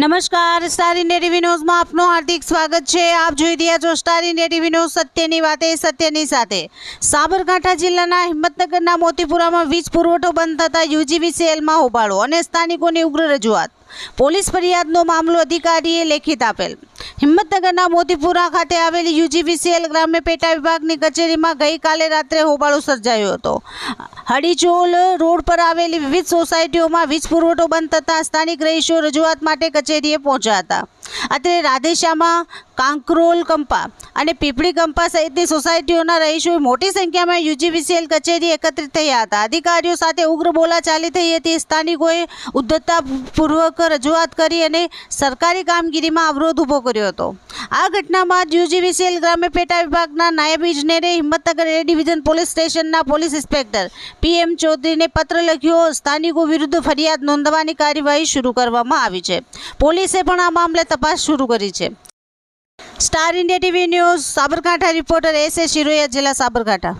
નમસ્કાર star India TV ન્યૂઝમાં આપનું હાર્દિક સ્વાગત છે. આપ જોઈ રહ્યા છો સ્ટાર ઇન્ડિયા ટીવી ન્યૂઝ સત્યની વાતે, સત્યની સાથે. સાબરકાંઠા જિલ્લાના હિંમતનગરના મોતીપુરામાં વીજ પુરવઠો બંધ થતાં યુજીવીસીએલમાં હોબાળો અને સ્થાનિકોની ઉગ્ર રજૂઆત. પોલીસ ફરિયાદનો મામલો અધિકારીએ લેખિત આપેલ. હિંમતનગરના મોતીપુરા ખાતે આવેલી યુજીવીસીએલ ગ્રામ્ય પેટા વિભાગની કચેરીમાં ગઈકાલે રાત્રે હોબાળો સર્જાયો હતો. હડીચોલ રોડ પર આવેલી વિવિધ સોસાયટીઓમાં વીજ પુરવઠો બંધ થતાં સ્થાનિક રહીશો રજૂઆત માટે કચેરીએ પહોંચ્યા હતા. અત્રે રાધેશામાં કાંકરોલ, કંપા અને પીપળી કંપા સહિતની સોસાયટીઓના રહીશોએ મોટી સંખ્યામાં યુજીવીસીએલ કચેરી એકત્રિત થયા હતા. અધિકારીઓ સાથે ઉગ્ર બોલાચાલી થઈ હતી. સ્થાનિકોએ ઉદ્ધતતાપૂર્વક રજૂઆત કરી અને સરકારી કામગીરીમાં અવરોધ ઊભો કર્યો હતો. આ ઘટના બાદ યુજીવીસીએલ ગ્રામ્ય પેટા વિભાગના નાયબ ઇજનેરે હિંમતનગર એ ડિવિઝન પોલીસ સ્ટેશનના પોલીસ ઇન્સ્પેક્ટર પીએમ ચૌધરીને પત્ર લખ્યો. સ્થાનિકો વિરુદ્ધ ફરિયાદ નોંધવાની કાર્યવાહી શરૂ કરવામાં આવી છે. પોલીસે પણ આ મામલે તપાસ શરૂ કરી છે. Star India TV news Sabarkantha reporter S A Shiroya જિલ્લા સાબરકાંઠા